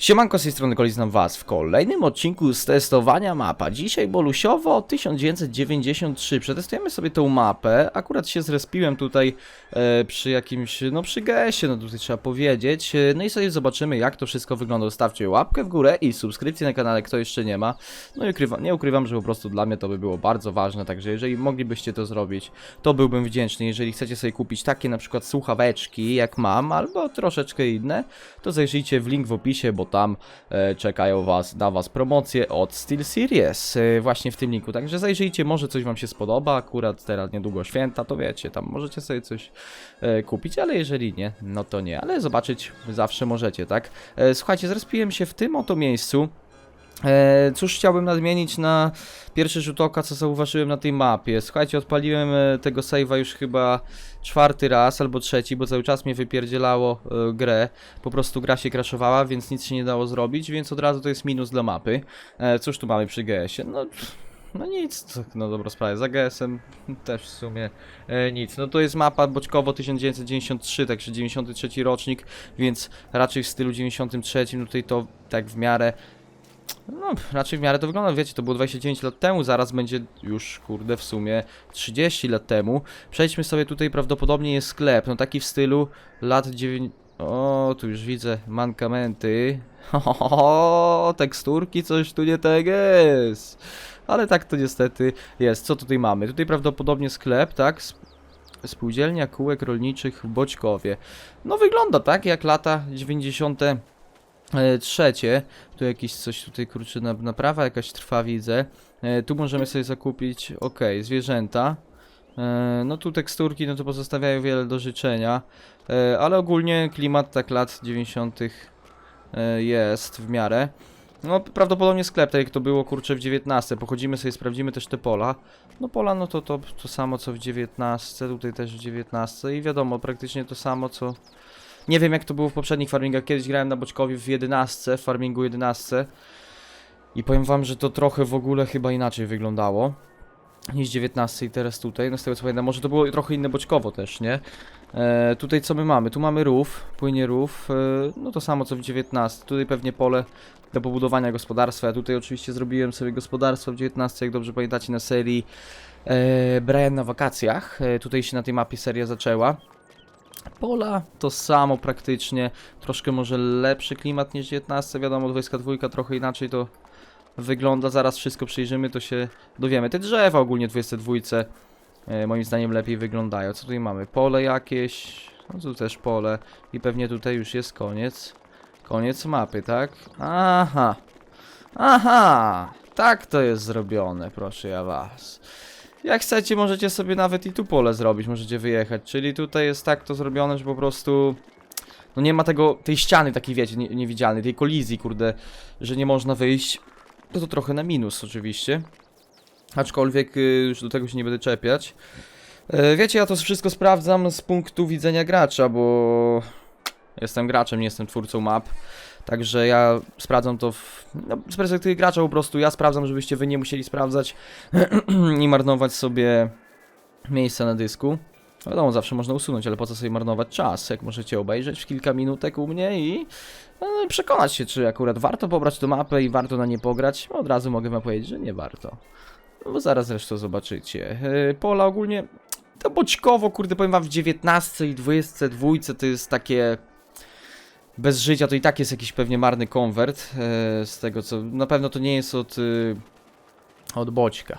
Siemanko, z tej strony Koli, znam was w kolejnym odcinku z testowania mapa. Dzisiaj Bolusiowo 1993. Przetestujemy sobie tą mapę. Akurat się zrespiłem tutaj e, przy jakimś, no przy GS-ie, no tutaj trzeba powiedzieć. E, No i sobie zobaczymy jak to wszystko wygląda. Stawcie łapkę w górę i subskrypcję na kanale, kto jeszcze nie ma. No i ukrywa, nie ukrywam, że po prostu dla mnie to by było bardzo ważne, także jeżeli moglibyście to zrobić, to byłbym wdzięczny. Jeżeli chcecie sobie kupić takie na przykład słuchaweczki, jak mam, albo troszeczkę inne, to zajrzyjcie w link w opisie, bo tam e, czekają was, na was promocje od SteelSeries e, właśnie w tym linku. Także zajrzyjcie, może coś wam się spodoba, akurat teraz niedługo święta, to wiecie, tam możecie sobie coś e, kupić, ale jeżeli nie, no to nie, ale zobaczyć zawsze możecie, tak? Słuchajcie, zrespiłem się w tym oto miejscu. E, cóż chciałbym nadmienić na pierwszy rzut oka, co zauważyłem na tej mapie. Słuchajcie, odpaliłem e, tego save'a już chyba czwarty raz albo trzeci, bo cały czas mnie wypierdzielało e, grę. Po prostu gra się crashowała, więc nic się nie dało zrobić, więc od razu to jest minus dla mapy. Cóż tu mamy przy GS-ie? No, no nic, no dobra sprawa, za GS-em też w sumie nic. No to jest mapa Boćkowo 1993, także 93 rocznik, więc raczej w stylu 93, no tutaj to tak w miarę no, raczej w miarę to wygląda, wiecie, to było 29 lat temu, zaraz będzie już, kurde, w sumie 30 lat temu. Przejdźmy sobie tutaj, prawdopodobnie jest sklep, no taki w stylu lat 9... O, tu już widzę mankamenty. O, teksturki, coś tu nie tak jest. Ale tak to niestety jest. Co tutaj mamy? Tutaj prawdopodobnie sklep, tak? Sp- Spółdzielnia kółek rolniczych w Boćkowie. No wygląda tak jak lata 90. e, trzecie. Tu jakiś coś tutaj kurczę na, naprawa jakaś trwa widzę. E, tu możemy sobie zakupić, ok, zwierzęta. E, no tu teksturki no to pozostawiają wiele do życzenia. Ale ogólnie klimat tak lat 90. e, jest w miarę. No prawdopodobnie sklep, tak jak to było kurczę w 19. Pochodzimy sobie, sprawdzimy też te pola. No pola no to to, to samo co w 19, tutaj też w 19 i wiadomo praktycznie to samo co nie wiem jak to było w poprzednich farmingach. Kiedyś grałem na Boczkowie w 11, w farmingu 11. I powiem wam, że to trochę w ogóle chyba inaczej wyglądało niż 19 i teraz tutaj. No z tego co pamiętam, może to było trochę inne Boczkowo też, nie? E, tutaj co my mamy? Tu mamy rów, płynie rów, e, no to samo co w 19. Tutaj pewnie pole do pobudowania gospodarstwa. Ja tutaj oczywiście zrobiłem sobie gospodarstwo w 19, jak dobrze pamiętacie na serii e, Brian na wakacjach. E, tutaj się na tej mapie seria zaczęła. Pola to samo praktycznie, troszkę może lepszy klimat niż 19, wiadomo 22 trochę inaczej to wygląda, zaraz wszystko przyjrzymy to się dowiemy. Te drzewa ogólnie w 22 e, moim zdaniem lepiej wyglądają. Co tutaj mamy? Pole jakieś, no tu też pole i pewnie tutaj już jest koniec, koniec mapy, tak? Aha, aha, tak to jest zrobione, proszę ja was. Jak chcecie, możecie sobie nawet i tu pole zrobić, możecie wyjechać. Czyli tutaj jest tak to zrobione, że po prostu. No nie ma tego, tej ściany takiej, wiecie, nie, niewidzialnej, tej kolizji, kurde, że nie można wyjść. No to trochę na minus, oczywiście. Aczkolwiek y, już do tego się nie będę czepiać. E, wiecie, ja to wszystko sprawdzam z punktu widzenia gracza, bo jestem graczem, nie jestem twórcą map. Także ja sprawdzam to w, no, z perspektywy gracza po prostu. Ja sprawdzam, żebyście wy nie musieli sprawdzać i marnować sobie miejsca na dysku. Wiadomo, zawsze można usunąć, ale po co sobie marnować czas, jak możecie obejrzeć w kilka minutek u mnie i e, przekonać się, czy akurat warto pobrać tę mapę i warto na nie pograć. Od razu mogę wam powiedzieć, że nie warto. No bo zaraz zresztą zobaczycie. E, Pola ogólnie, to boćkowo, kurde, powiem wam, w 19 i 22 to jest takie bez życia to i tak jest jakiś pewnie marny konwert e, z tego co na pewno to nie jest od y, od Boćka.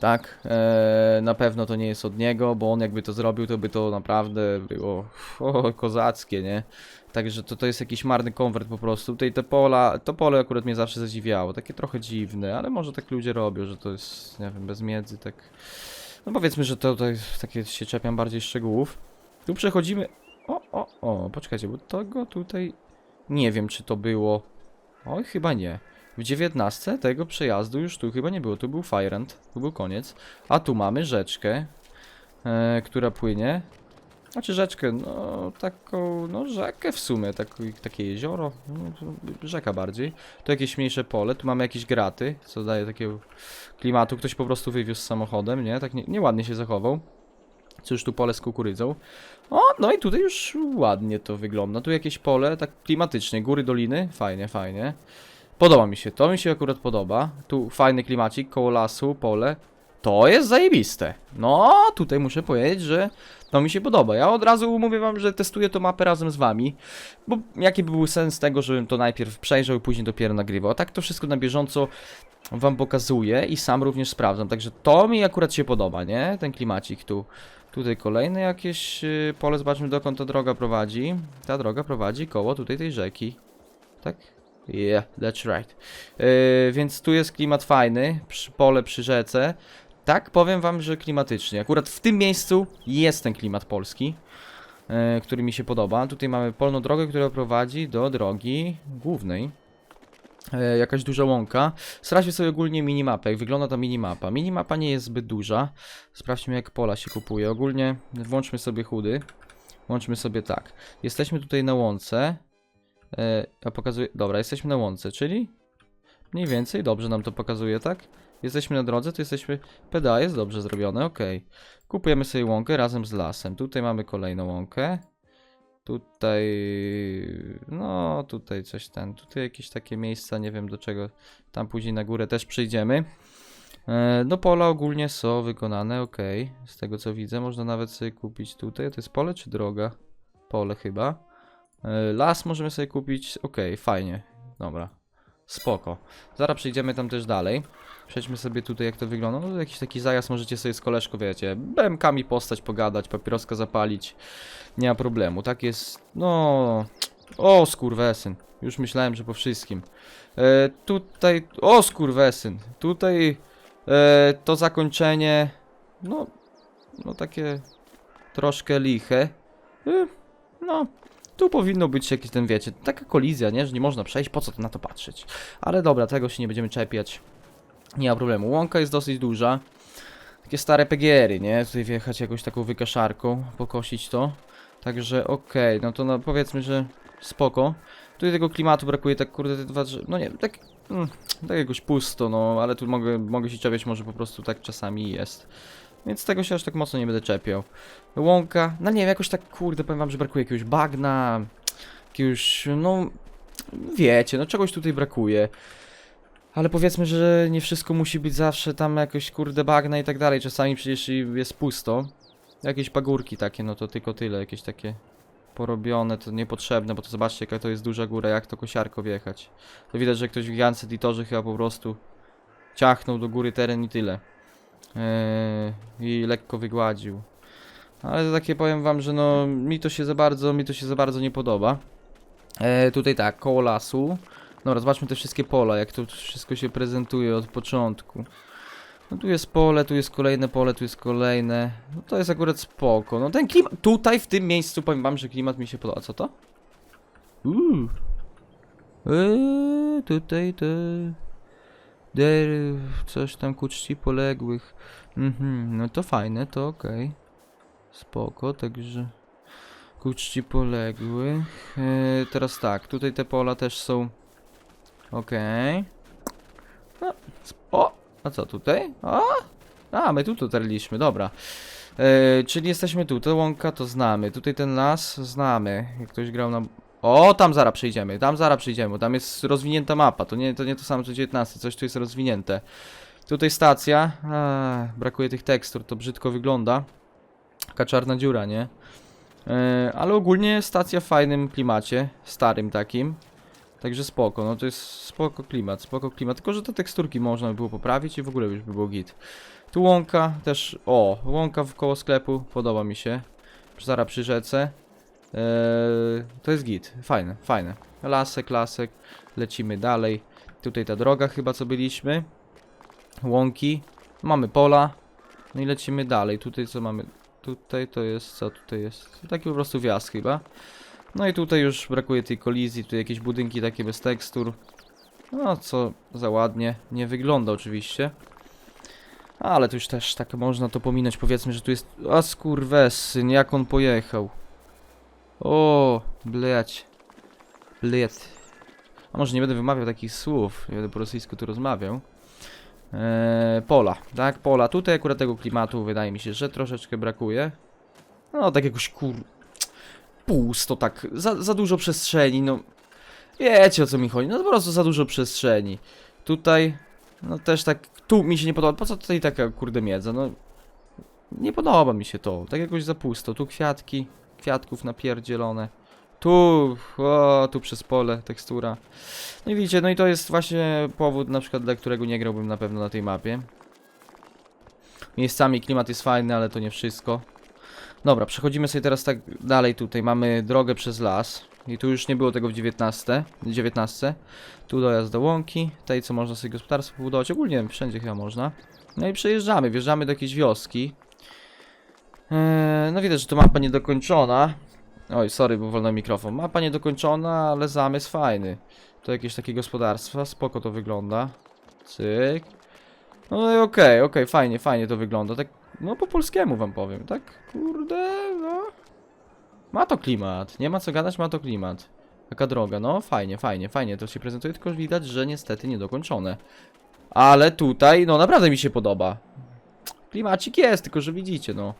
Tak, e, na pewno to nie jest od niego, bo on jakby to zrobił, to by to naprawdę było o, kozackie, nie? Także to, to jest jakiś marny konwert po prostu. Tutaj te pola, to pole akurat mnie zawsze zadziwiało, takie trochę dziwne, ale może tak ludzie robią, że to jest, nie wiem, bez miedzy, tak. No powiedzmy, że to, to jest, takie się czepiam bardziej szczegółów. Tu przechodzimy, o, poczekajcie, bo tego tutaj nie wiem, czy to było. Oj, chyba nie. W 19 tego przejazdu już tu chyba nie było. Tu był Firend, tu był koniec. A tu mamy rzeczkę, e, która płynie. Znaczy rzeczkę, no taką, no rzekę w sumie, taki, takie jezioro, no, rzeka bardziej. Tu jakieś mniejsze pole, tu mamy jakieś graty, co daje takiego klimatu. Ktoś po prostu wywiózł samochodem, nie? Tak nie, nieładnie się zachował. Cóż, tu pole z kukurydzą. O, no i tutaj już ładnie to wygląda. Tu jakieś pole, tak klimatycznie, góry, doliny. Fajnie, fajnie. Podoba mi się, to mi się akurat podoba. Tu fajny klimacik, koło lasu, pole. To jest zajebiste. No, tutaj muszę powiedzieć, że to mi się podoba. Ja od razu mówię wam, że testuję tą mapę razem z wami. Bo jaki by był sens tego, żebym to najpierw przejrzał i później dopiero nagrywał. A tak to wszystko na bieżąco wam pokazuję i sam również sprawdzam. Także to mi akurat się podoba, nie? Ten klimacik tu. Tutaj kolejne jakieś yy, pole, zobaczmy dokąd ta droga prowadzi. Ta droga prowadzi koło tutaj tej rzeki. Tak? Yeah, that's right. Yy, więc tu jest klimat fajny, przy, pole przy rzece. Tak, powiem wam, że klimatycznie. Akurat w tym miejscu jest ten klimat polski, yy, który mi się podoba. Tutaj mamy polną drogę, która prowadzi do drogi głównej. E, jakaś duża łąka. Sprawdźmy sobie ogólnie minimapę, jak wygląda ta minimapa. Minimapa nie jest zbyt duża. Sprawdźmy jak pola się kupuje. Ogólnie włączmy sobie chudy. Włączmy sobie tak. Jesteśmy tutaj na łące. E, a pokazuje... Dobra, jesteśmy na łące, czyli mniej więcej dobrze nam to pokazuje, tak? Jesteśmy na drodze, to jesteśmy... PDA jest dobrze zrobione, ok. Kupujemy sobie łąkę razem z lasem. Tutaj mamy kolejną łąkę. Tutaj, no tutaj coś tam, tutaj jakieś takie miejsca, nie wiem do czego, tam później na górę też przyjdziemy. E, No pola ogólnie są wykonane, ok, z tego co widzę, można nawet sobie kupić tutaj, to jest pole czy droga? Pole chyba. E, Las możemy sobie kupić, ok, fajnie, dobra, spoko. Zaraz przejdziemy tam też dalej. Przejdźmy sobie tutaj jak to wygląda, no jakiś taki zajazd możecie sobie z koleżką, wiecie, BMK-mi postać, pogadać, papieroska zapalić. Nie ma problemu, tak jest, no... O, skurwesyn. Już myślałem, że po wszystkim. E, tutaj... O, skurwesyn. Tutaj e, to zakończenie... No... No takie... Troszkę liche. E, no... Tu powinno być jakieś ten, wiecie, taka kolizja, nie? Że nie można przejść, po co to na to patrzeć. Ale dobra, tego się nie będziemy czepiać. Nie ma problemu. Łąka jest dosyć duża. Takie stare PGR-y, nie? Tutaj wjechać jakąś taką wykaszarką, pokosić to. Także okej, no to no, powiedzmy, że spoko. Tutaj tego klimatu brakuje, tak kurde, te dwa no nie, tak, mm, tak jakoś pusto, no, ale tu mogę, mogę się czepiać, może po prostu tak czasami jest. Więc tego się aż tak mocno nie będę czepiał. Łąka, no nie wiem, jakoś tak, kurde, powiem wam, że brakuje jakiegoś bagna, jakiegoś, no, wiecie, no czegoś tutaj brakuje. Ale powiedzmy, że nie wszystko musi być zawsze tam jakoś, kurde, bagna i tak dalej, czasami przecież jest pusto. Jakieś pagórki takie, no to tylko tyle, jakieś takie porobione, to niepotrzebne, bo to zobaczcie jaka to jest duża góra, jak to kosiarko wjechać. To widać, że ktoś w Gigance Editorze chyba po prostu ciachnął do góry teren i tyle. Eee, I lekko wygładził. Ale to takie powiem wam, że no mi to się za bardzo, mi to się za bardzo nie podoba. Eee, tutaj tak, koło lasu. Dobra, zobaczmy te wszystkie pola, jak to wszystko się prezentuje od początku. No tu jest pole, tu jest kolejne pole, tu jest kolejne. No to jest akurat spoko. No ten klimat, tutaj w tym miejscu powiem wam, że klimat mi się podoba. Co to? Uuu. Eee, tutaj to... Der, coś tam ku czci poległych. Mhm, no to fajne, to okej. Spoko, także... Ku czci poległych. Eee, teraz tak, tutaj te pola też są... Okej. No, sp- o! A co tutaj? A? A, my tu dotarliśmy, dobra. E, czyli jesteśmy tu, to łąka to znamy, tutaj ten las znamy. Jak ktoś grał na... O, tam zaraz przyjdziemy, tam zaraz przyjdziemy, tam jest rozwinięta mapa, to nie to, nie to samo co 19, coś tu jest rozwinięte. Tutaj stacja, brakuje tych tekstur, to brzydko wygląda. Taka czarna dziura, nie? E, ale ogólnie stacja w fajnym klimacie, starym takim. Także spoko, no to jest spoko klimat, spoko klimat, tylko że te teksturki można by było poprawić i w ogóle już by było git. Tu łąka też, o, łąka koło sklepu, podoba mi się. Zaraz przy rzece. Eee, to jest git, fajne, fajne. Lasek, lasek, lecimy dalej. Tutaj ta droga chyba co byliśmy. Łąki, mamy pola. No i lecimy dalej, tutaj co mamy, tutaj to jest, co tutaj jest? Taki po prostu wjazd chyba. No i tutaj już brakuje tej kolizji, tu jakieś budynki takie bez tekstur. No, co za ładnie. Nie wygląda oczywiście. Ale tu już też tak można to pominąć. Powiedzmy, że tu jest... A skurwesyn, jak on pojechał. O, bleć. Bliet. A może nie będę wymawiał takich słów. Nie będę po rosyjsku tu rozmawiał. Eee, pola, tak? Pola. Tutaj akurat tego klimatu wydaje mi się, że troszeczkę brakuje. No, tak jakoś kur... Pusto, tak, za, za dużo przestrzeni, no... Wiecie o co mi chodzi, no po prostu za dużo przestrzeni. Tutaj, no też tak, tu mi się nie podoba, po co tutaj taka kurde miedza, no... Nie podoba mi się to, tak jakoś za pusto, tu kwiatki, kwiatków napierdzielone. Tu, o, tu przez pole, tekstura. No i widzicie, no i to jest właśnie powód na przykład, dla którego nie grałbym na pewno na tej mapie. Miejscami klimat jest fajny, ale to nie wszystko. Dobra, przechodzimy sobie teraz tak dalej tutaj. Mamy drogę przez las. I tu już nie było tego w 19. 19. Tu dojazd do łąki. Tutaj co można sobie gospodarstwo pobudować. Ogólnie wszędzie chyba można. No i przejeżdżamy, wjeżdżamy do jakiejś wioski. Eee, no widać, że to mapa niedokończona. Oj, sorry, bo wolno mikrofon. Mapa niedokończona, ale zamysł fajny. To jakieś takie gospodarstwa, spoko to wygląda. Cyk. No i okej, okej, fajnie, fajnie to wygląda. Tak, no po polskiemu wam powiem, tak? Kurde, no. Ma to klimat, nie ma co gadać, ma to klimat. Taka droga, no fajnie, fajnie, fajnie to się prezentuje, tylko widać, że niestety niedokończone. Ale tutaj, no naprawdę mi się podoba. Klimacik jest, tylko że widzicie, no.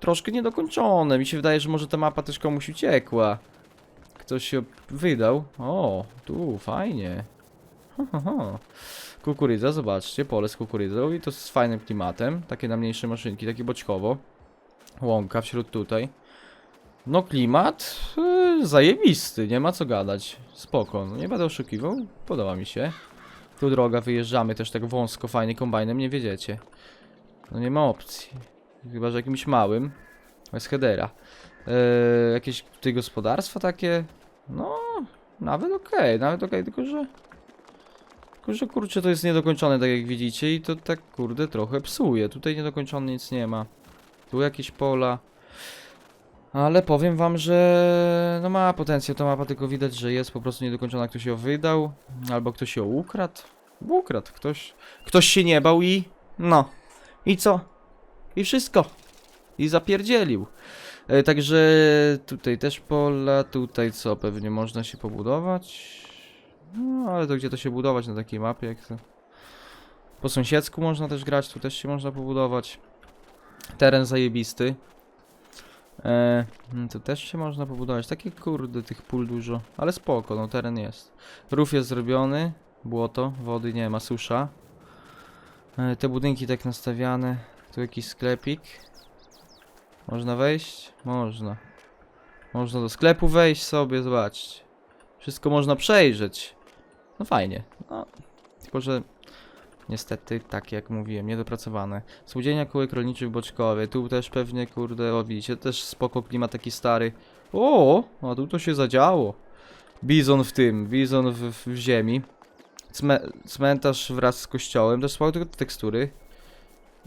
Troszkę niedokończone. Mi się wydaje, że może ta mapa też komuś uciekła. Ktoś się wydał. O, tu, fajnie. Ha. Kukurydza, zobaczcie, pole z kukurydzą i to z fajnym klimatem. Takie na mniejsze maszynki, takie boczkowo. Łąka wśród tutaj. No klimat yy, zajebisty, nie ma co gadać. Spoko, no nie będę oszukiwał, podoba mi się. Tu droga, wyjeżdżamy też tak wąsko, fajnie kombajnem, nie wiedziecie. No nie ma opcji. Chyba, że jakimś małym. Bez headera. Yy, jakieś tutaj gospodarstwa takie. No, nawet okej, nawet okej, tylko że. Tylko, że kurczę, to jest niedokończone, tak jak widzicie, i to tak kurde trochę psuje. Tutaj niedokończone nic nie ma. Tu jakieś pola. Ale powiem wam, że no ma potencjał ta mapa, tylko widać, że jest po prostu niedokończona. Ktoś ją wydał, albo ktoś ją ukradł. Ukradł, ktoś. Ktoś się nie bał i. No. I co? I wszystko. I zapierdzielił. E, także tutaj też pola, tutaj co, pewnie można się pobudować. No, ale to gdzie to się budować na takiej mapie, jak to... Po sąsiedzku można też grać, tu też się można pobudować. Teren zajebisty. E, mm, tu też się można pobudować. Takie kurde, tych pól dużo. Ale spoko, no teren jest. Rów jest zrobiony. Błoto, wody nie ma, susza. E, te budynki tak nastawiane. Tu jakiś sklepik. Można wejść? Można. Można do sklepu wejść sobie, zobaczcie. Wszystko można przejrzeć. No fajnie. No, tylko że niestety, tak jak mówiłem, niedopracowane. Spółdzielnia kółek rolniczych w Boczkowie. Tu też pewnie, kurde, o widzicie, też spoko klimat taki stary. O, a tu to się zadziało. Bizon w tym, bizon w, w, ziemi. Cme cmentarz wraz z kościołem, też spoko tekstury.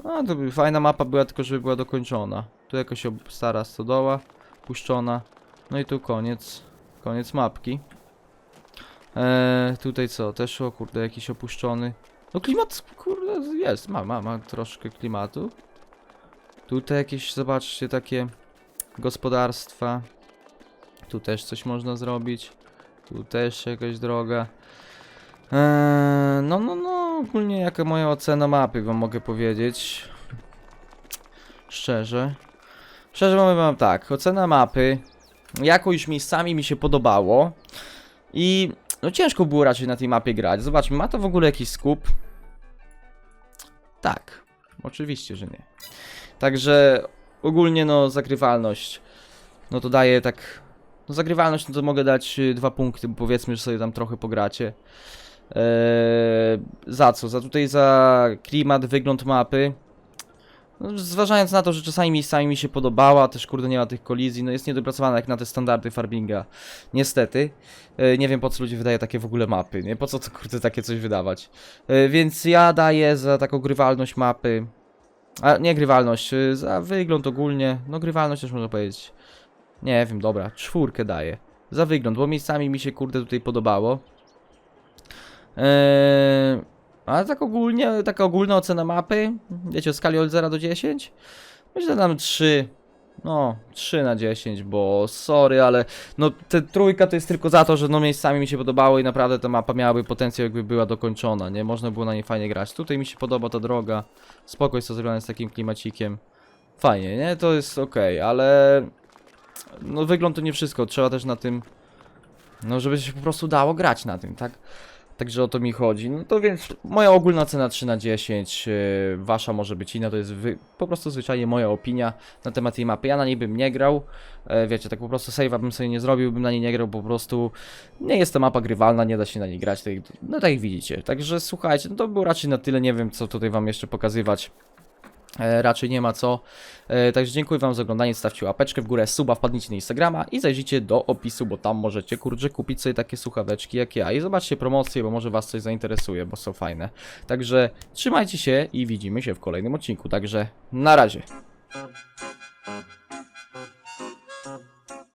No, to by fajna mapa była, tylko żeby była dokończona. Tu jakoś stara stodoła puszczona. No i tu koniec, koniec mapki. Eee, tutaj co? Też o kurde, jakiś opuszczony. No klimat, kurde, jest, ma, ma, ma troszkę klimatu. Tutaj jakieś, zobaczcie, takie gospodarstwa. Tu też coś można zrobić. Tu też jakaś droga. Eee, no, no, no, ogólnie jaka moja ocena mapy wam mogę powiedzieć. Szczerze. Szczerze powiem wam tak, ocena mapy jakoś miejscami mi się podobało i no ciężko było raczej na tej mapie grać. Zobaczmy, ma to w ogóle jakiś skup? Tak, oczywiście, że nie. Także ogólnie no zagrywalność, no to daje tak, no zagrywalność no to mogę dać y, dwa punkty, bo powiedzmy, że sobie tam trochę pogracie. Eee, za co? Za tutaj za klimat, wygląd mapy. No, zważając na to, że czasami miejscami mi się podobała, też kurde nie ma tych kolizji, no jest niedopracowana jak na te standardy farbinga. Niestety. E, nie wiem po co ludzie wydają takie w ogóle mapy, nie? Po co to kurde takie coś wydawać. E, więc ja daję za taką grywalność mapy. A nie grywalność, za wygląd ogólnie. No grywalność też można powiedzieć. Nie wiem, dobra, czwórkę daję. Za wygląd, bo miejscami mi się kurde tutaj podobało. Eee, ale tak ogólnie, taka ogólna ocena mapy, wiecie, o skali od 0 do 10? Myślę, że dam 3. No, 3 na 10, bo sorry, ale no te trójka to jest tylko za to, że no miejscami mi się podobało i naprawdę ta mapa miałaby potencjał jakby była dokończona, nie? Można było na niej fajnie grać. Tutaj mi się podoba ta droga, spoko jest to zrobione z takim klimacikiem. fajnie, nie? To jest okej, ale no wygląd to nie wszystko, trzeba też na tym, no żeby się po prostu dało grać na tym, tak? Także o to mi chodzi. No to więc moja ogólna cena 3 na 10, yy, wasza może być inna, to jest po prostu zwyczajnie moja opinia na temat tej mapy. Ja na niej bym nie grał, e, wiecie, tak po prostu save'a bym sobie nie zrobił, bym na niej nie grał, po prostu nie jest to mapa grywalna, nie da się na niej grać, tak, no tak jak widzicie. Także słuchajcie, no to było raczej na tyle, nie wiem co tutaj wam jeszcze pokazywać. E, raczej nie ma co. E, także dziękuję Wam za oglądanie. Stawcie łapeczkę w górę, suba, wpadnijcie na Instagrama i zajrzyjcie do opisu, bo tam możecie kurczę kupić sobie takie słuchaweczki jak ja. I zobaczcie promocje, bo może Was coś zainteresuje, bo są fajne. Także trzymajcie się i widzimy się w kolejnym odcinku. Także na razie.